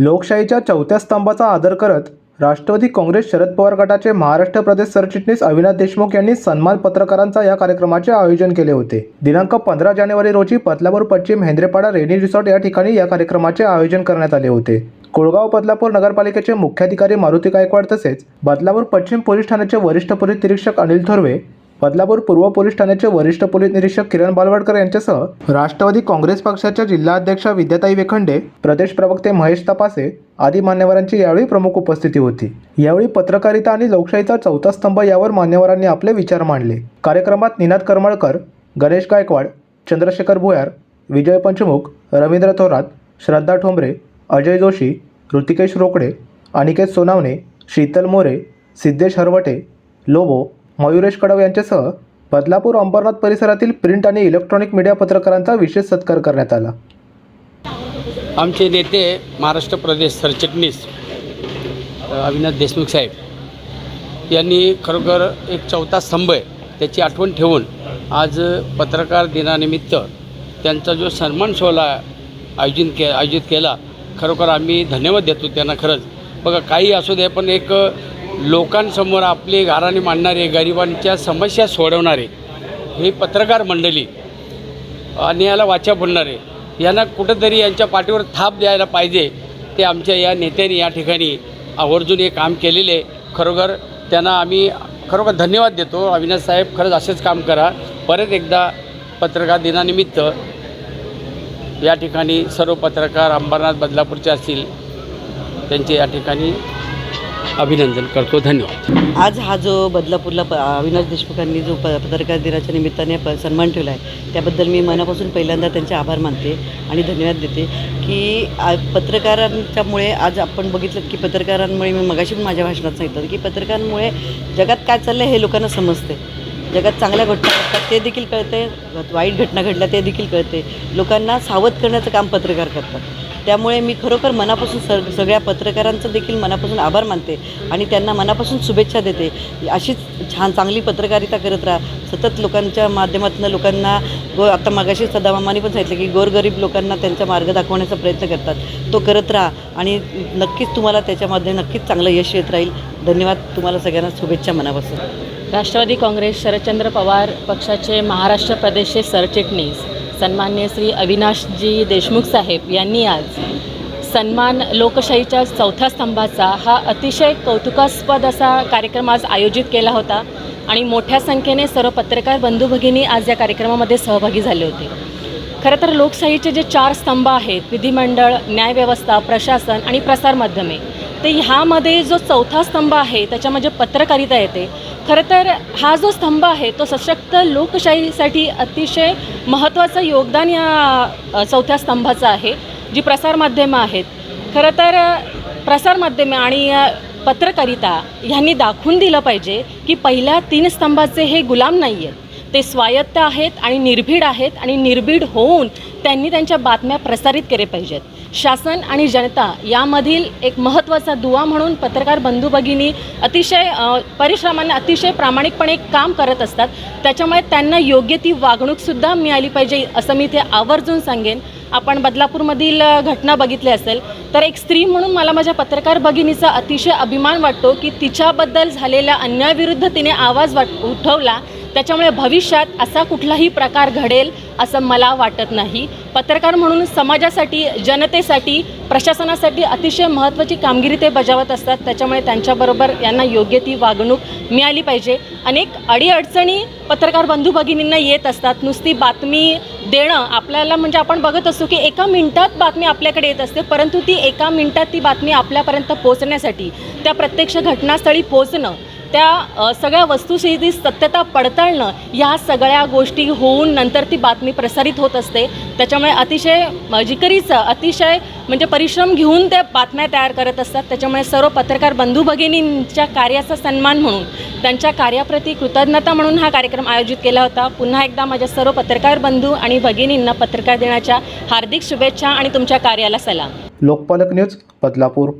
लोकशाहीच्या चौथ्या स्तंभाचा आदर करत राष्ट्रवादी काँग्रेस शरद पवार गटाचे महाराष्ट्र प्रदेश सरचिटणीस अविनाश देशमुख यांनी सन्मान पत्रकारांचा या कार्यक्रमाचे आयोजन केले होते. दिनांक पंधरा जानेवारी रोजी बदलापूर पश्चिम हेंद्रेपाडा रेनी रिसॉर्ट या ठिकाणी या कार्यक्रमाचे आयोजन करण्यात आले होते. कोळगाव बदलापूर नगरपालिकेचे मुख्याधिकारी मारुती गायकवाड तसेच बदलापूर पश्चिम पोलीस ठाण्याचे वरिष्ठ पोलीस निरीक्षक अनिल थोरवे बदलापूर पूर्व पोलीस ठाण्याचे वरिष्ठ पोलीस निरीक्षक किरण बालवाडकर यांच्यासह राष्ट्रवादी काँग्रेस पक्षाच्या जिल्हाध्यक्षा विद्याताई वेखंडे प्रदेश प्रवक्ते महेश तपासे आदी मान्यवरांची यावेळी प्रमुख उपस्थिती होती. यावेळी पत्रकारिता आणि लोकशाहीचा चौथा स्तंभ यावर मान्यवरांनी आपले विचार मांडले. कार्यक्रमात निनाद करमळकर गणेश गायकवाड चंद्रशेखर भुयार विजय पंचमुख रवींद्र थोरात श्रद्धा ठोंबरे अजय जोशी ऋतिकेश रोकडे अनिकेत सोनावणे शीतल मोरे सिद्धेश हरवटे लोबो मयुरेश कडव यांच्यासह बदलापूर अंबरनाथ परिसरातील प्रिंट आणि इलेक्ट्रॉनिक मीडिया पत्रकारांचा विशेष सत्कार करण्यात आला. आमचे नेते महाराष्ट्र प्रदेश सरचिटणीस अविनाश देशमुख साहेब यांनी खरोखर एक चौथा स्तंभ आहे. त्याची आठवण ठेवून आज पत्रकार दिनानिमित्त त्यांचा जो सन्मान सोहळा आयोजित के आयोजित केला खरोखर आम्ही धन्यवाद देतो त्यांना खरंच. बघा काही असू दे पण एक लोकांसमोर आपले घराने मांडणारे गरिबांच्या समस्या सोडवणारे हे पत्रकार मंडळी आणि याला वाचा बोलणारे यांना कुठंतरी यांच्या पाठीवर थाप द्यायला पाहिजे ते आमच्या या नेत्यांनी या ठिकाणी आवर्जून हे काम केलेले खरोखर त्यांना आम्ही खरोखर धन्यवाद देतो. अविनाश साहेब खरंच असेच काम करा. परत एकदा पत्रकार दिनानिमित्त या ठिकाणी सर्व पत्रकार अंबरनाथ बदलापूरचे असतील त्यांचे या ठिकाणी अभिनंदन करतो धन्यवाद. आज हा जो बदलापूरला प अविनाश देशमुखांनी जो प पत्रकार दिनाच्या निमित्ताने प सन्मान ठेवला आहे त्याबद्दल मी मनापासून पहिल्यांदा त्यांचे आभार मानते आणि धन्यवाद देते की आ पत्रकारांच्यामुळे आज आपण बघितलं की पत्रकारांमुळे मी मगाशी पण माझ्या भाषणात सांगितलं की पत्रकारांमुळे जगात काय चाललं आहे हे लोकांना समजते जगात चांगल्या घटना घडतात ते देखील कळते वाईट घटना घडल्या ते देखील कळते लोकांना सावध करण्याचं काम पत्रकार करतात. त्यामुळे मी खरोखर मनापासून सर सगळ्या पत्रकारांचं देखील मनापासून आभार मानते आणि त्यांना मनापासून शुभेच्छा देते. अशीच छान चांगली पत्रकारिता करत राहा. सतत लोकांच्या माध्यमातून लोकांना गो आता मागाशी सदामामाने पण सांगितलं की गोरगरीब लोकांना त्यांचा मार्ग दाखवण्याचा प्रयत्न करतात. तो करत राहा आणि नक्कीच तुम्हाला त्याच्यामध्ये नक्कीच चांगलं यश येत राहील. धन्यवाद तुम्हाला सगळ्यांना शुभेच्छा मनापासून. राष्ट्रवादी काँग्रेस शरदचंद्र पवार पक्षाचे महाराष्ट्र प्रदेशचे सरचिटणीस. सन्मान्य श्री अविनाशजी देशमुख साहेब यांनी आज सन्मान लोकशाहीच्या चौथ्या स्तंभाचा हा अतिशय कौतुकास्पद असा कार्यक्रम आज आयोजित केला होता आणि मोठ्या संख्येने सर्व पत्रकार बंधू भगिनी आज या कार्यक्रमामध्ये सहभागी झाले होते. खरं तर लोकशाहीचे जे चार स्तंभ आहेत विधिमंडळ न्यायव्यवस्था प्रशासन आणि प्रसारमाध्यमे ते ह्यामध्ये जो चौथा स्तंभ आहे त्याच्यामध्ये पत्रकारिता येते खरं तर हा जो स्तंभ आहे तो सशक्त लोकशाहीसाठी अतिशय महत्त्वाचं योगदान या चौथ्या स्तंभाचं आहे जी प्रसारमाध्यमं आहेत. खरं तर अ, प्रसारमाध्यमे आणि पत्रकारिता ह्यांनी दाखवून दिलं पाहिजे की पहिल्या तीन स्तंभाचे हे गुलाम नाही आहेत. ते स्वायत्त आहेत आणि निर्भीड आहेत आणि निर्भीड होऊन त्यांनी त्यांच्या बातम्या प्रसारित केले पाहिजेत. शासन आणि जनता यामधील एक महत्त्वाचा दुवा म्हणून पत्रकार बंधू भगिनी अतिशय परिश्रमाने अतिशय प्रामाणिकपणे काम करत असतात. त्याच्यामुळे त्यांना योग्य ती वागणूकसुद्धा मिळाली पाहिजे असं मी इथे आवर्जून सांगेन. आपण बदलापूरमधील घटना बघितली असेल तर एक स्त्री म्हणून मला माझ्या पत्रकार भगिनीचा अतिशय अभिमान वाटतो की तिच्याबद्दल झालेल्या अन्यायाविरुद्ध तिने आवाज वाट उठवला. त्याच्यामुळे भविष्यात असा कुठलाही प्रकार घडेल असं मला वाटत नाही. पत्रकार म्हणून समाजासाठी जनतेसाठी प्रशासनासाठी अतिशय महत्त्वाची कामगिरी ते बजावत असतात. त्याच्यामुळे त्यांच्याबरोबर यांना योग्य ती वागणूक मिळाली पाहिजे. अनेक अडीअडचणी पत्रकार बंधू भगिनींना येत असतात. नुसती बातमी देणं आपल्याला म्हणजे आपण बघत असतो की एका मिनिटात बातमी आपल्याकडे येत असते परंतु ती एका मिनिटात ती बातमी आपल्यापर्यंत पोचण्यासाठी त्या प्रत्यक्ष घटनास्थळी पोचणं त्या सगळ्या वस्तुस्थिती सत्यता पडताळणं ह्या सगळ्या गोष्टी होऊन नंतर ती बातमी प्रसारित होत असते. त्याच्यामुळे अतिशय जिकरीचं अतिशय म्हणजे परिश्रम घेऊन त्या बातम्या तयार करत असतात. त्याच्यामुळे सर्व पत्रकार बंधू भगिनींच्या कार्याचा सन्मान म्हणून त्यांच्या कार्याप्रती कृतज्ञता म्हणून हा कार्यक्रम आयोजित केला होता. पुन्हा एकदा माझ्या सर्व पत्रकार बंधू आणि भगिनींना पत्रकार दिनाच्या हार्दिक शुभेच्छा आणि तुमच्या कार्याला सलाम. लोकपालक न्यूज बदलापूर.